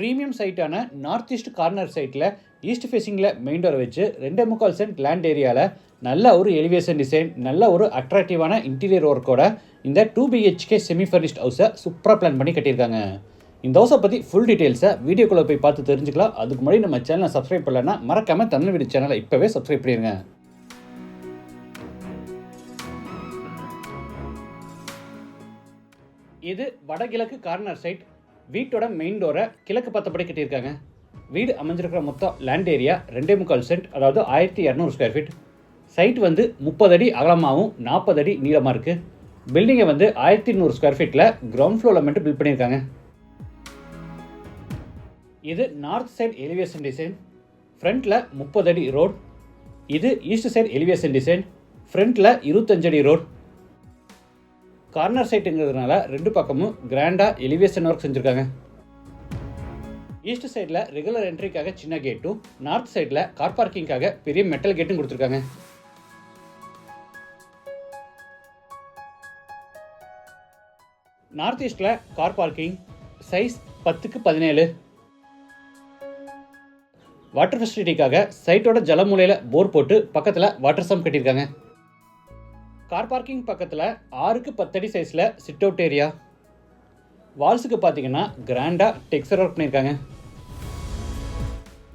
Premium சைட்டான north east corner சைட்டில் east ஃபேஸிங்கில் மெயின் டோர் வச்சு ரெண்டே முக்கால் சென்ட் லேண்ட் ஏரியாவில் நல்ல ஒரு எலிவேஷன் டிசைன் நல்ல ஒரு அட்ராக்டிவான இன்டீரியர் ஒர்க்கோட இந்த டூ பிஹெச்கே செமி ஃபர்னிஷ்ட் ஹவுஸை சூப்பராக பிளான் பண்ணி கட்டியிருக்காங்க. இந்த ஹவுஸை பற்றி ஃபுல் டீட்டெயில்ஸை வீடியோக்குள்ளே போய் பார்த்து தெரிஞ்சுக்கலாம். அதுக்கு முன்னாடி நம்ம சேனலை சப்ஸ்கிரைப் பண்ணலன்னா மறக்காமல் தமிழ் வீடு சேனலை இப்போவே சப்ஸ்கிரைப் பண்ணிடுங்க இது வடகிழக்கு கார்னர் சைட் வீட்டோட மெயின் டோரை கிழக்கு பத்தப்படி கட்டியிருக்காங்க. வீடு அமைஞ்சிருக்கிற மொத்தம் லேண்ட் ஏரியா ரெண்டே முக்கால் சென்ட் அதாவது ஆயிரத்தி இரநூறு ஸ்கொயர் ஃபீட் சைட் வந்து முப்பது அடி அகலமாகவும் நாற்பது அடி நீளமாக இருக்குது பில்டிங்கை வந்து ஆயிரத்தி நூறு ஸ்கொயர் ஃபீட்டில் கிரவுண்ட் ஃப்ளோரில் மட்டும் பில்ட் பண்ணியிருக்காங்க. இது நார்த் சைடு எலிவேஷன் டிசைன் ஃப்ரண்ட்டில் முப்பது அடி ரோட் இது ஈஸ்ட் சைடு எலிவேஷன் டிசைன் ஃப்ரண்ட்டில் இருபத்தஞ்சடி ரோட் கார்னர் சைட்டுங்கிறதுனால ரெண்டு பக்கமும் கிராண்டாக எலிவேஷன் ஒர்க் செஞ்சுருக்காங்க. ஈஸ்ட் சைடில் ரெகுலர் என்ட்ரிக்காக சின்ன கேட்டும் நார்த் சைடில் கார் பார்க்கிங்காக பெரிய மெட்டல் கேட்டும் கொடுத்துருக்காங்க. நார்த் ஈஸ்டில் கார் பார்க்கிங் சைஸ் பத்துக்கு பதினேழு. வாட்டர் ஃபெசிலிட்டிக்காக சைட்டோட ஜலமூலையில் போர் போட்டு பக்கத்தில் வாட்டர் சம் கட்டியிருக்காங்க. கார் பார்க்கிங் பக்கத்தில் ஆறுக்கு பத்தடி சைஸில் சிட் அவுட் ஏரியா வால்ஸுக்கு பார்த்தீங்கன்னா கிராண்டாக டெக்ஸ்டர் ஒர்க் பண்ணியிருக்காங்க.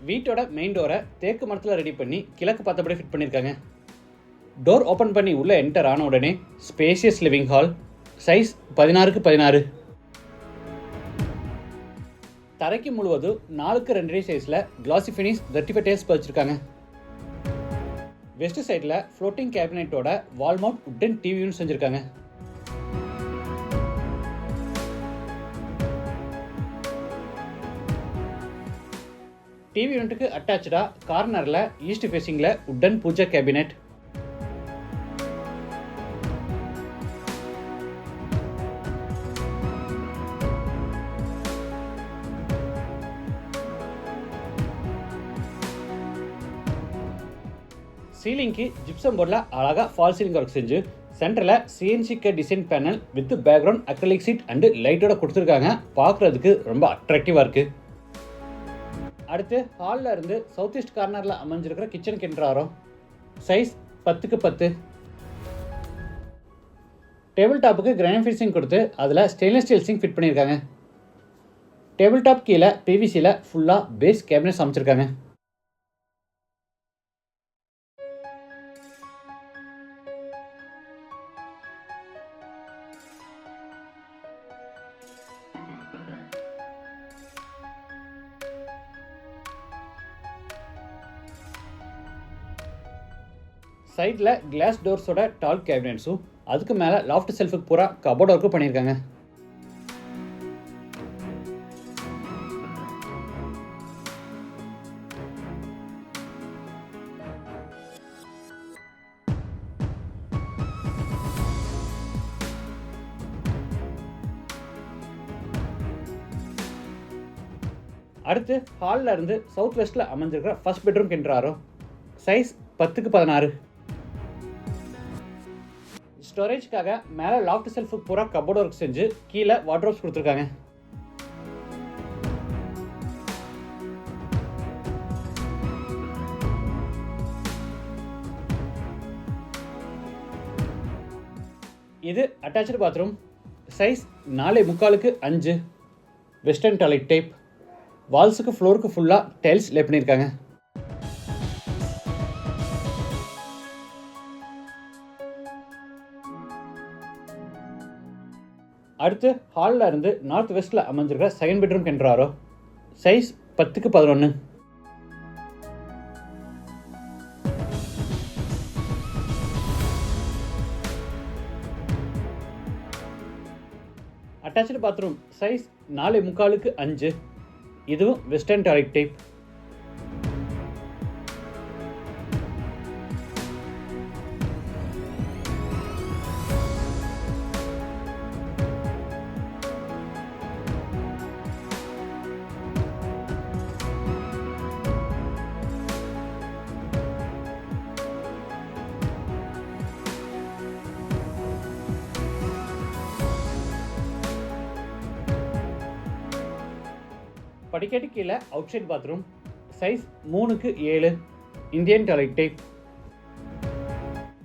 வீட்டோட மெயின் டோரை தேக்கு மரத்தில் ரெடி பண்ணி கிழக்கு பார்த்தபடி ஃபிட் பண்ணியிருக்காங்க. டோர் ஓப்பன் பண்ணி உள்ளே என்டர் ஆன உடனே ஸ்பேசியஸ் லிவிங் ஹால் சைஸ் பதினாறுக்கு பதினாறு. தரைக்கு முழுவதும் நாலுக்கு ரெண்டரை சைஸில் classy finish thirty five days பதிச்சிருக்காங்க west சைடில் ஃப்ளோட்டிங் கேபினெட்டோட வால்மவுண்ட் உட்டன் டிவியும் செஞ்சுருக்காங்க. டிவி யூனிட்டுக்கு அட்டாச்சாக கார்னரில் ஈஸ்ட் ஃபேஸிங்கில் உட்டன் பூஜா கேபினெட் சீலிங்க்கு ஜிப்சம் போர்டில் அழகாக ஃபால் சீலிங் ஒர்க் செஞ்சு சென்டரில் சிஎன்சிக்க design panel with background acrylic sheet and லைட்டோட கொடுத்துருக்காங்க. பார்க்குறதுக்கு ரொம்ப அட்ராக்டிவாக இருக்குது அடுத்து ஹாலில் இருந்து சவுத் ஈஸ்ட் கார்னரில் அமைஞ்சிருக்கிற கிச்சன் கிண்டராரம் சைஸ் பத்துக்கு பத்து. டேபிள் டாப்புக்கு கிரானைட் ஃபினிஷிங் கொடுத்து அதில் ஸ்டெயின்லெஸ் ஸ்டீல் சிங் ஃபிட் பண்ணியிருக்காங்க. டேபிள் டாப் கீழே பிவிசியில் ஃபுல்லாக பேஸ் கேபினட்ஸ் அமைச்சிருக்காங்க. சைடில் கிளாஸ் டோர்ஸோட டால் கேபினட்ஸும் அதுக்கு மேலே லாஃப்ட் செல்ஃபுக்கு பூரா கபோர்ட் ஒர்க்கும் பண்ணியிருக்காங்க அடுத்து ஹாலில் இருந்து சவுத் வெஸ்ட்டில் அமைஞ்சிருக்கிற ஃபஸ்ட் பெட்ரூம் கிண்டுறாரோ சைஸ் பத்துக்கு பதினாறு. ஸ்டோரேஜ்க்காக மேலே லாஃப்ட் செல்ஃப் பூரா கபோர்ட் ஒர்க் செஞ்சு கீழே வாட்ரோப்ஸ் கொடுத்துருக்காங்க. இது அட்டாச்சு பாத்ரூம் சைஸ் நாலே முக்காலுக்கு அஞ்சு. வெஸ்டர்ன் டாய்லெட் டைப் வால்ஸுக்கு ஃப்ளோருக்கு ஃபுல்லாக டைல்ஸ் லே பண்ணியிருக்காங்க. அடுத்து ஹாலில் இருந்து நார்த் வெஸ்ட்டில் அமைஞ்சிருக்கிற செகண்ட் பெட்ரூம் கென்றாரோ? சைஸ் பத்துக்கு பதினொன்று அட்டாச்சு பாத்ரூம் சைஸ் நாலு முக்காலுக்கு அஞ்சு. இதுவும் வெஸ்டர்ன் டாய்லெட் டைப் படிக்கட்டு கீழே அவுட் சைட் பாத்ரூம் சைஸ் மூணுக்கு ஏழு இந்தியன் டாய்லெட்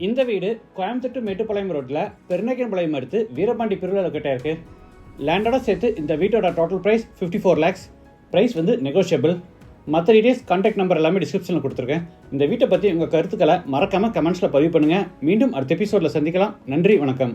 இந்த வீடு கோயம்புத்தூர் மேட்டுப்பாளையம் ரோட்டில் பெருநகரம்பாளையம் அடுத்து வீரபாண்டி பிரிவில் கிட்டே இருக்குது லேண்டோட சேர்த்து இந்த வீட்டோட total price fifty four lakhs price வந்து நெகோஷியபிள் மற்ற டீடைல்ஸ் கான்டாக்ட் நம்பர் எல்லாமே டிஸ்கிரிப்ஷனில் கொடுத்துருக்கேன். இந்த வீட்டை பற்றி உங்கள் கருத்துக்களை மறக்காமல் கமெண்ட்ஸில் பதிவு பண்ணுங்கள் மீண்டும் அடுத்த எபிசோடில் சந்திக்கலாம். நன்றி வணக்கம்.